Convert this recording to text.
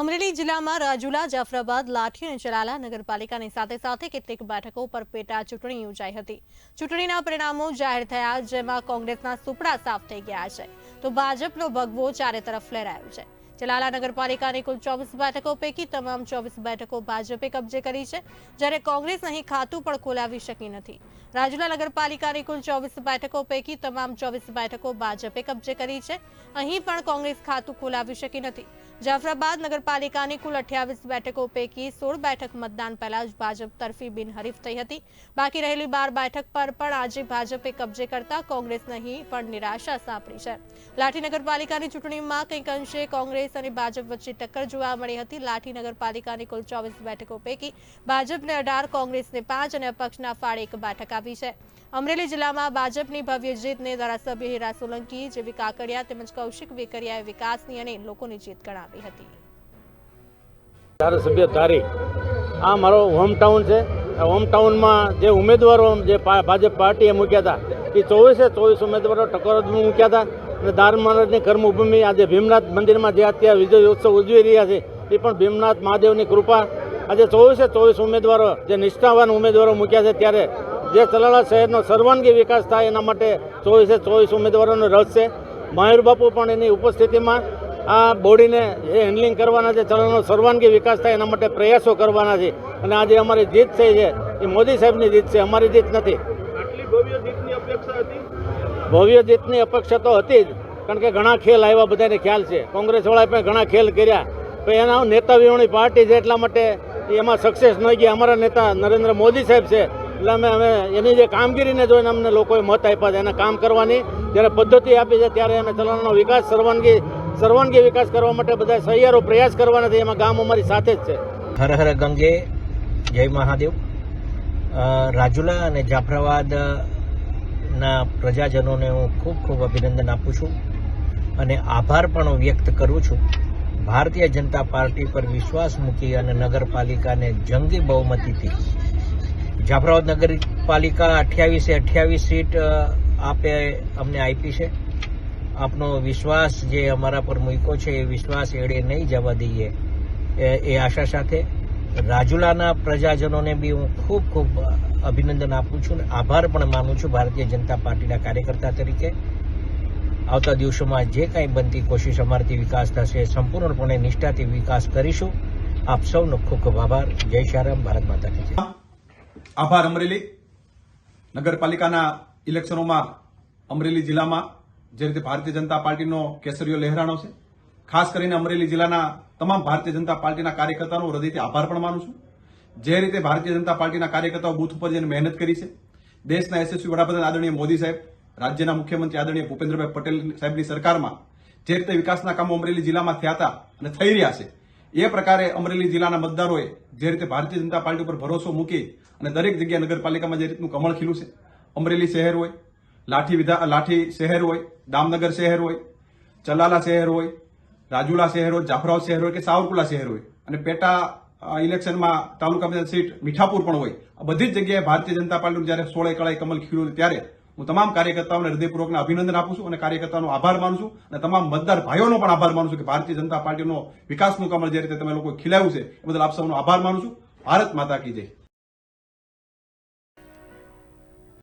અમરેલી જિલ્લામાં રાજુલા, જાફરાબાદ, લાઠી અને ચલાલા નગરપાલિકાની સાથે સાથે કેટલીક બેઠકો પર પેટા ચૂંટણી યોજાઈ હતી. ચૂંટણીના પરિણામો જાહેર થયા, જેમાં કોંગ્રેસના સુપડા સાફ થઈ ગયા છે. તો ભાજપનો ભગવો ચારે તરફ લહેરાયો છે. ચલાલા નગરપાલિકાની કુલ ચોવીસ બેઠકો પૈકી તમામ ચોવીસ બેઠકો ભાજપે કબજે કરી છે. જ્યારે કોંગ્રેસ અહીં ખાતું પણ ખોલાવી શકી નથી. રાજુલા નગરપાલિકાની કુલ ચોવીસ બેઠકો પૈકી તમામ ચોવીસ બેઠકો ભાજપે કબજે કરી છે. અહીં પણ કોંગ્રેસ ખાતું ખોલાવી શકી નથી. જાફરાબાદ નગરપાલિકાની કુલ અઠ્યાવીસ બેઠકો પૈકી સોળ બેઠક મતદાન પહેલા જ ભાજપ તરફી બિનહરીફ થઈ હતી. બાકી રહેલી બાર બેઠક પર પણ આજે ભાજપે કબજે કરતા કોંગ્રેસ નહીં પણ નિરાશા સાંપડી છે. લાઠી નગરપાલિકાની ચૂંટણીમાં કંઈક અંશે કોંગ્રેસ અને ભાજપ વચ્ચે ટક્કર જોવા મળી હતી. લાઠી નગરપાલિકાની કુલ ચોવીસ બેઠકો પૈકી ભાજપને અઢાર, કોંગ્રેસને પાંચ અને અપક્ષના ફાળે એક બેઠક આવી છે. અમરેલી જિલ્લામાં ભાજપની ભવ્ય જીતને ધારાસભ્ય હીરા સોલંકી, જેવી કાકડિયા તેમજ કૌશિક વેકરિયાએ વિકાસની અને લોકોની જીત ગણાવી હતી. ધારાસભ્ય ધારી આ મારો હોમ ટાઉન છે. આ હોમ ટાઉનમાં જે ઉમેદવારો જે ભાજપ પાર્ટીએ મૂક્યા હતા, એ ચોવીસે ચોવીસ ઉમેદવારો ટકોર મૂક્યા હતા. દાર મહારાજની કર્મભૂમિ આજે ભીમનાથ મંદિરમાં જે અત્યારે વિજય ઉત્સવ ઉજવી રહ્યા છે, એ પણ ભીમનાથ મહાદેવની કૃપા. આજે ચોવીસે ચોવીસ ઉમેદવારો જે નિષ્ઠાવાન ઉમેદવારો મૂક્યા છે, ત્યારે જે તલાળા શહેરનો સર્વાંગી વિકાસ થાય એના માટે ચોવીસે ચોવીસ ઉમેદવારોનો રસ છે. બાપુ પણ એની ઉપસ્થિતિમાં આ બોડીને જે હેન્ડલિંગ કરવાના છે ચલણનો સર્વાંગી વિકાસ થાય એના માટે પ્રયાસો કરવાના છે. અને આજે અમારી જીત થઈ છે, એ મોદી સાહેબની જીત છે, અમારી જીત નથી. ભવ્ય જીતની અપેક્ષા તો હતી જ, કારણ કે ઘણા ખેલ આવ્યા બધાને ખ્યાલ છે. કોંગ્રેસવાળાએ પણ ઘણા ખેલ કર્યા. પણ એના નેતા વિહોણી પાર્ટી છે એટલા માટે એમાં સક્સેસ ન ગયા. અમારા નેતા નરેન્દ્ર મોદી સાહેબ છે. એટલે અમે અમે એની જે કામગીરીને જોઈને અમને લોકોએ મત આપ્યા છે. એને કામ કરવાની જ્યારે પદ્ધતિ આપી છે, ત્યારે અમે ચલણનો વિકાસ, સર્વાંગી સર્વાંગી વિકાસ કરવા માટે બધા સહિયારો પ્રયાસ કરવાના છે. એમાં ગામ અમારી સાથે જ છે. હર હર ગંગે. જય મહાદેવ. રાજુલા અને જાફરાબાદ ના પ્રજાજનોને હું ખૂબ ખૂબ અભિનંદન આપું છું અને આભાર પણ વ્યક્ત કરું છું. ભારતીય જનતા પાર્ટી પર વિશ્વાસ મૂકી અને નગરપાલિકાને જંગી બહુમતીથી જાફરાબાદ નગરપાલિકા અઠ્યાવીસે અઠ્યાવીસ સીટ આપે, અમને આપી છે. આપનો વિશ્વાસ જે અમારા પર મૂક્યો છે એ વિશ્વાસ એડે નહીં જવા દઈએ એ આશા સાથે. રાજુલાના પ્રજાજનોને બી હું ખૂબ ખૂબ અભિનંદન આપું છું અને આભાર પણ માનું છું ભારતીય જનતા પાર્ટીના કાર્યકર્તા તરીકે. આવતા દિવસોમાં જે કાંઈ બનતી કોશિશ અમારથી વિકાસ થશે, સંપૂર્ણપણે નિષ્ઠાથી વિકાસ કરીશું. આપ સૌનો ખૂબ ખૂબ આભાર. જય શ્યારામ. ભારત માતા કી આભાર, અમરેલી નગરપાલિકાના ઇલેક્શનોમાં અમરેલી જિલ્લામાં જે રીતે ભારતીય જનતા પાર્ટીનો કેસરીઓ લહેરાણો છે, ખાસ કરીને અમરેલી જિલ્લાના તમામ ભારતીય જનતા પાર્ટીના કાર્યકર્તાનો હૃદયથી આભાર પણ માનું છું. જે રીતે ભારતીય જનતા પાર્ટીના કાર્યકર્તાઓ બુથ ઉપર જઈને મહેનત કરી છે. દેશના યશસ્વી વડાપ્રધાન આદરણીય મોદી સાહેબ, રાજ્યના મુખ્યમંત્રી આદરણીય ભૂપેન્દ્રભાઈ પટેલ સાહેબની સરકારમાં જે રીતે વિકાસના કામો અમરેલી જિલ્લામાં થયા હતા અને થઈ રહ્યા છે, એ પ્રકારે અમરેલી જિલ્લાના મતદારોએ જે રીતે ભારતીય જનતા પાર્ટી ઉપર ભરોસો મૂકી અને દરેક જગ્યાએ નગરપાલિકામાં જે રીતનું કમળ ખીલું છે. અમરેલી શહેર હોય, લાઠી વિધા, લાઠી શહેર હોય, દામનગર શહેર હોય, ચલાલા શહેર હોય, રાજુલા શહેર હોય જાફરાવ શહેર હોય કે સાવરકુલા શહેર હોય અને પેટા ઇલેક્શનમાં તાલુકા કમિશન સીટ મીઠાપુર પણ હોય. આ બધી જ જગ્યાએ ભારતીય જનતા પાર્ટીનું જ્યારે સોળે કળાએ કમલ ખીલું ત્યારે હું તમામ કાર્યકર્તાઓને હૃદયપૂર્વકને અભિનંદન આપું છું અને કાર્યકર્તાઓનો આભાર માનું છું અને તમામ મતદાર ભાઈઓનો પણ આભાર માનું છું કે ભારતીય જનતા પાર્ટીનો વિકાસનું કમળ જે રીતે તમે લોકો ખીલાયું છે એ બદલ આપ સૌનો આભાર માનું છું. ભારત માતા કી જય.